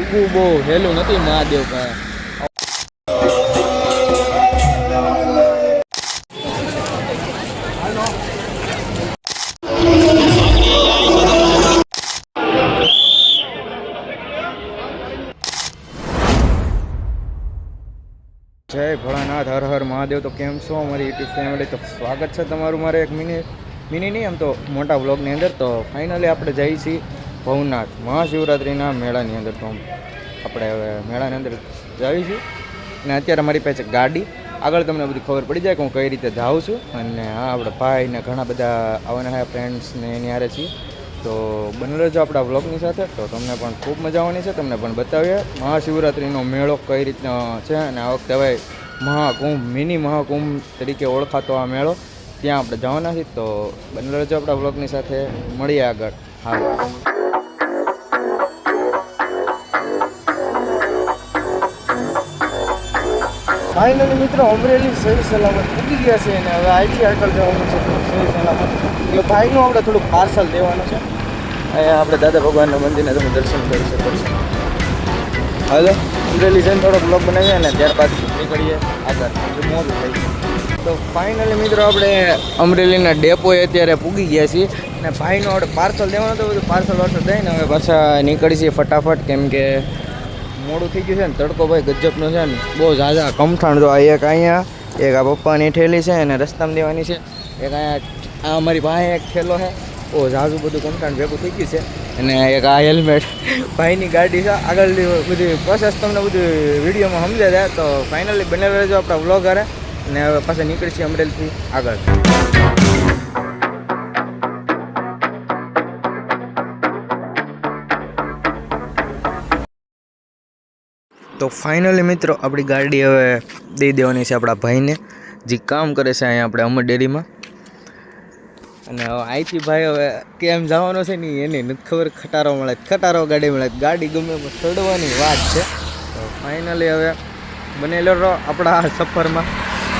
ઉગું બહુ હેલું નથી, મહાદેવ પાસે જય ભોળાનાથ, હર હર મહાદેવ. તો કેમ છો અમારી યુટ્યુબ ફેમિલી તો સ્વાગત છે તમારું મારે એક મિની મિની નહીં, આમ તો મોટા વ્લોગની અંદર તો ફાઇનલી આપણે જઈએ છીએ ભવનાથ મહાશિવરાત્રિના મેળાની અંદર. તો આપણે હવે મેળાની અંદર જઈએ છીએ. અને અત્યારે મારી પાસે ગાડી. આગળ તમને બધી ખબર પડી જાય કે હું કઈ રીતે જાઉં છું. અને હા, આપણા ભાઈ ને ઘણા બધા આવવાના છે ફ્રેન્ડ્સને એની હારે છીએ. તો બને રહેજો આપણા વ્લોગની સાથે. તો તમને પણ ખૂબ મજા આવવાની છે. તમને પણ બતાવીએ મહાશિવરાત્રિનો મેળો કઈ રીતનો છે. અને આ વખતે હવે મહાકુંભ, મિની મહાકુંભ તરીકે ઓળખાતો આ મેળો. ત્યાં આપણે જવાના છીએ તો બને રહેજો આપણા વ્લોગની સાથે મળીએ આગળ. હા. ફાઇનલી મિત્રો અમરેલી સહી સલામત પૂકી ગયા છે અને હવે આઈટી આગળ જવાનું છે સહી સલામત. એટલે ભાઈનું આપણે થોડુંક પાર્સલ દેવાનું છે. અહીંયા આપણે દાદા ભગવાનના મંદિરને તમે દર્શન કરી શકો છો. હાલો અમરેલી જઈને થોડો બ્લોગ બનાવીએ અને ત્યારબાદ નીકળીએ આગળ. મોડું થઈ તો ફાઇનલી મિત્રો આપણે અમરેલીના ડેપોએ અત્યારે પૂગી ગયા છીએ અને ભાઈનો આપણે પાર્સલ દેવાનું તો બધું પાર્સલ વાર્સલ દઈને હવે પાછા નીકળી છીએ ફટાફટ, કેમ કે મોડું થઈ ગયું છે ને, તડકો ભાઈ ગજબનો છે ને, બહુ ઝાઝા કમઠાણ જો આ એક અહીંયા, એક આ પપ્પાની ઠેલી છે અને રસ્તામાં દેવાની છે, એક અહીંયા આ અમારી પાસે એક ઠેલો છે, બહુ ઝાઝું બધું કમઠાણ ભેગું થઈ ગયું છે અને એક આ હેલ્મેટ ભાઈની ગાડી છે આગળ બધી પ્રોસેસ તમને બધી વિડીયોમાં સમજાય જાય, તો ફાઇનલી બને રહેજો આપણા વ્લોગ હારે અને હવે પાછા નીકળી છીએ અમરેલીથી આગળ. તો ફાઇનલી મિત્રો, આપણી ગાડી હવે દઈ દેવાની છે આપણા ભાઈને. જે કામ કરે છે અહીંયા આપણે અમર ડેરીમાં. અને હવે અહીંથી ભાઈ હવે કેમ જવાનો છે ને એની નથી ખબર. ખટારો મળે, ખટારો ગાડી મળે. ગાડી ગમે પણ ચડવાની વાત છે. તો ફાઇનલી હવે બનેલો રહો આપણા સફરમાં.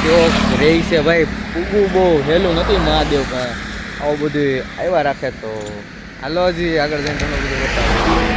કેવો રહી છે ભાઈ? પૂગું બહુ હેલું નથી મહાદેવ પાસે. આવું બધું આવ્યા રાખે તો. હાલો હજી આગળ જઈને તમને બધું બતાવું.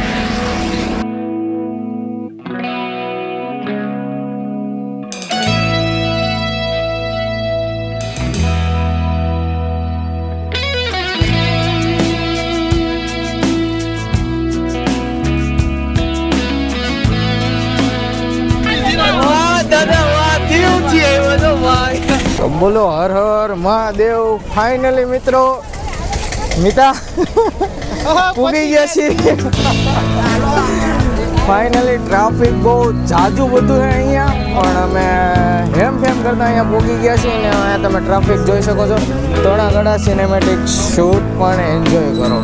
બોલો, હર હર મહાદેવ. ફાઇનલી મિત્રો, મિતા, પૂગી ગયા છીએ. ફાઇનલી ટ્રાફિક બહુ જાજુ બધું છે અહીંયા, પણ અમે હેમ ફેમ કરતા અહીંયા પૂગી ગયા છીએ ને અહીંયા તમે ટ્રાફિક જોઈ શકો છો. થોડા ઘણા સિનેમેટિક શૂટ પણ એન્જોય કરો.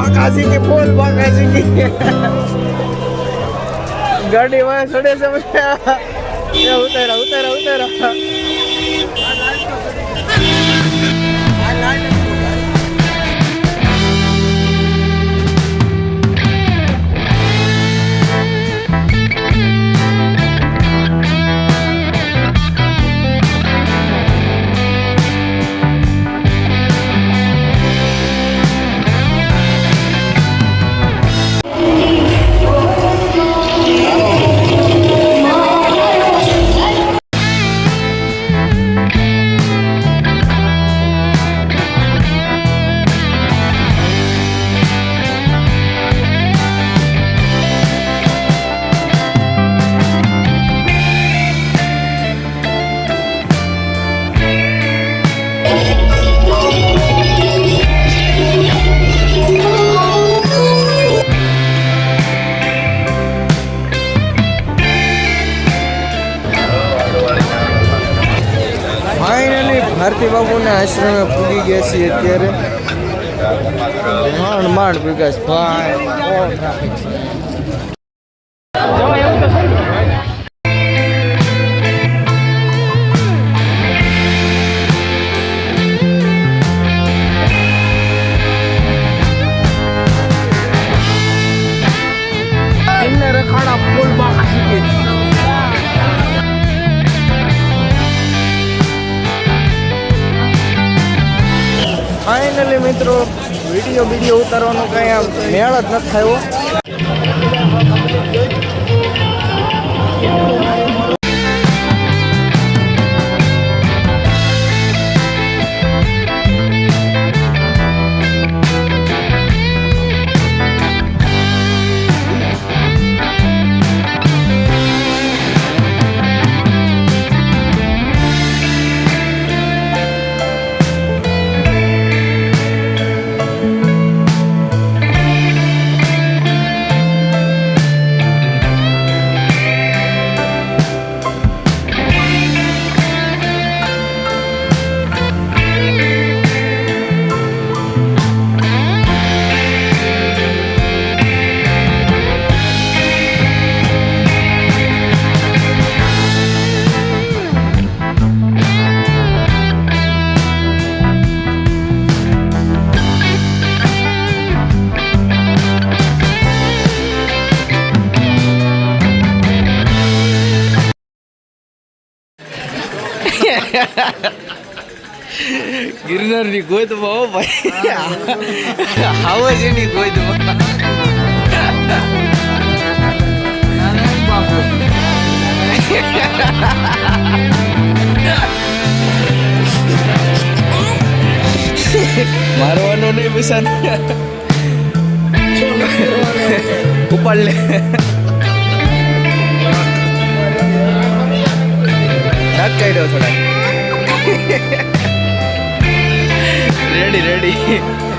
ફૂલ બાકાસી કે ગાડી વાય ચડે છે ઉતારા ઉતારા ઉતારા. ભારતી બાબુના આશ્રમે પૂગી ગયા છીએ અત્યારે. માંડ માંડ વિકાસ. ભાઈ ટ્રાફિક છે. ફાઇનલી મિત્રો વીડિયો વીડિયો ઉતારવાનો કંઈ આમ મેળ જ નથી થયો. ગિરનારની ગોદમાં હો ભાઈ. આવો જ એની ગોદમાં મારવાનો નહીં પૈસા. ઉપાડ લે. નાક કાઢ્યો થોડા ready, ready.